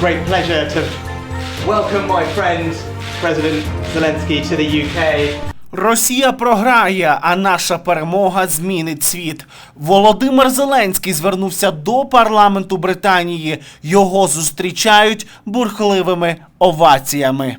great pleasure to welcome my friend, President Zelensky, to the UK. Росія програє, а наша перемога змінить світ. Володимир Зеленський звернувся до парламенту Британії. Його зустрічають бурхливими оваціями.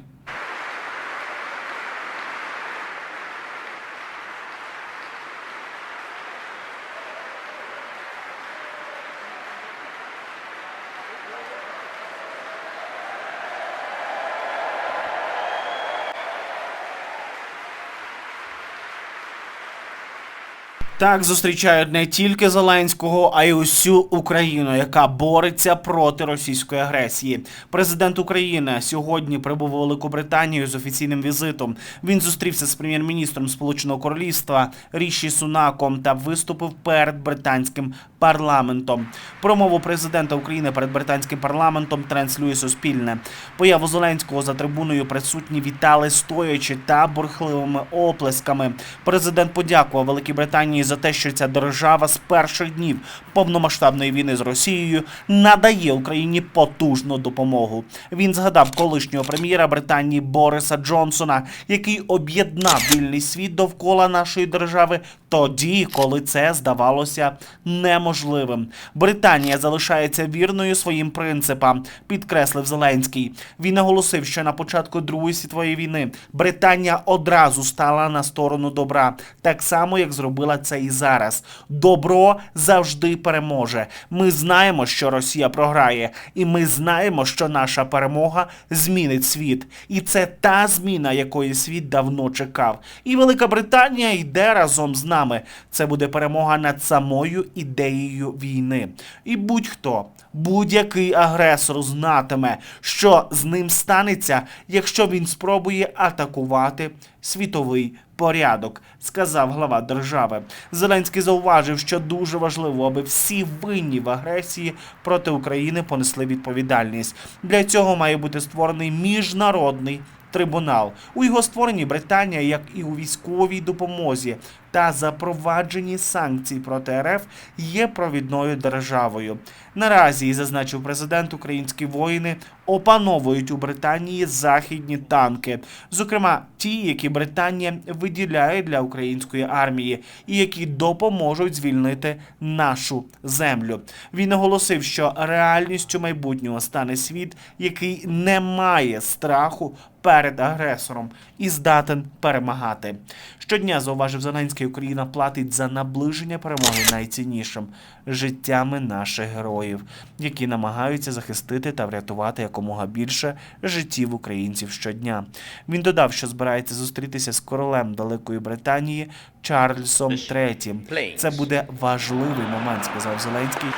Так зустрічають не тільки Зеленського, а й усю Україну, яка бореться проти російської агресії. Президент України сьогодні прибув у Велику Британію з офіційним візитом. Він зустрівся з прем'єр-міністром Сполученого Королівства Ріші Сунаком та виступив перед британським парламентом. Промову президента України перед британським парламентом транслює Суспільне. Появу Зеленського за трибуною присутні вітали стоячи та бурхливими оплесками. Президент подякував Великій Британії за те, що ця держава з перших днів повномасштабної війни з Росією надає Україні потужну допомогу. Він згадав колишнього прем'єра Британії Бориса Джонсона, який об'єднав вільний світ довкола нашої держави тоді, коли це здавалося неможливим. Британія залишається вірною своїм принципам, підкреслив Зеленський. Він наголосив, що на початку Другої світової війни Британія одразу стала на сторону добра, так само як зробила це і зараз. Добро завжди переможе. Ми знаємо, що Росія програє, і ми знаємо, що наша перемога змінить світ. І це та зміна, якої світ давно чекав. І Велика Британія йде разом з нами. Це буде перемога над самою ідеєю війни. І будь-хто, будь-який агресор знатиме, що з ним станеться, якщо він спробує атакувати світовий порядок, сказав глава держави. Зеленський зауважив, що дуже важливо, аби всі винні в агресії проти України понесли відповідальність. Для цього має бути створений міжнародний трибунал. У його створенні Британія, як і у військовій допомозі та запровадженні санкцій проти РФ, є провідною державою. Наразі, зазначив президент, українські воїни опановують у Британії західні танки, зокрема ті, які Британія виділяє для української армії, і які допоможуть звільнити нашу землю. Він наголосив, що реальністю майбутнього стане світ, який не має страху перед агресором і здатен перемагати. Щодня зауважив Зеленський, Україна платить за наближення перемоги найціннішим життями наших героїв, які намагаються захистити та врятувати якомога більше життів українців щодня. Він додав, що збирається зустрітися з королем Великої Британії Чарльзом III. Це буде важливий момент, сказав Зеленський.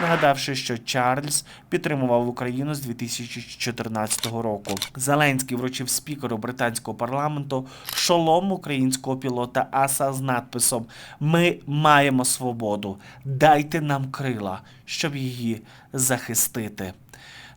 Нагадавши, що Чарльз підтримував Україну з 2014 року. Зеленський вручив спікеру британського парламенту шолом українського пілота Аса з надписом Ми маємо свободу. Дайте нам крила, щоб її захистити.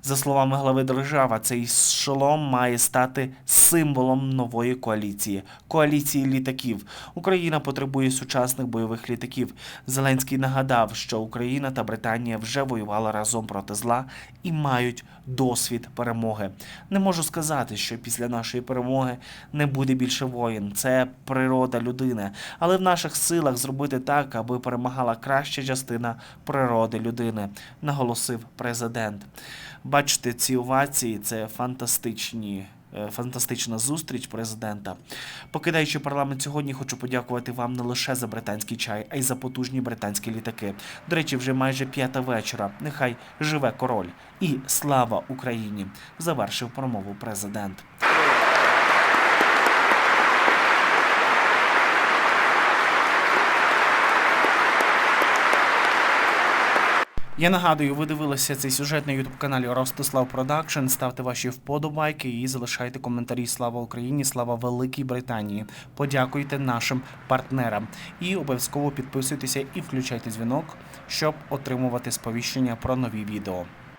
За словами глави держави, цей шолом має стати символом нової коаліції коаліції літаків. Україна потребує сучасних бойових літаків. Зеленський нагадав, що Україна та Британія вже воювали разом проти зла і мають досвід перемоги. Не можу сказати, що після нашої перемоги не буде більше воїн. Це природа людини, але в наших силах зробити так, аби перемагала краща частина природи людини, наголосив президент. Бачите, ці овації це фантастичні. е, Фантастична зустріч президента. Покидаючи парламент сьогодні, хочу подякувати вам не лише за британський чай, а й за потужні британські літаки. До речі, вже майже п'ята вечора. Нехай живе король і слава Україні! Завершив промову президент. Я нагадую, ви дивилися цей сюжет на ютуб каналі Ростислав Продакшн. Ставте ваші вподобайки і залишайте коментарі. Слава Україні! Слава Великій Британії! Подякуйте нашим партнерам і обов'язково підписуйтеся і включайте дзвінок, щоб отримувати сповіщення про нові відео.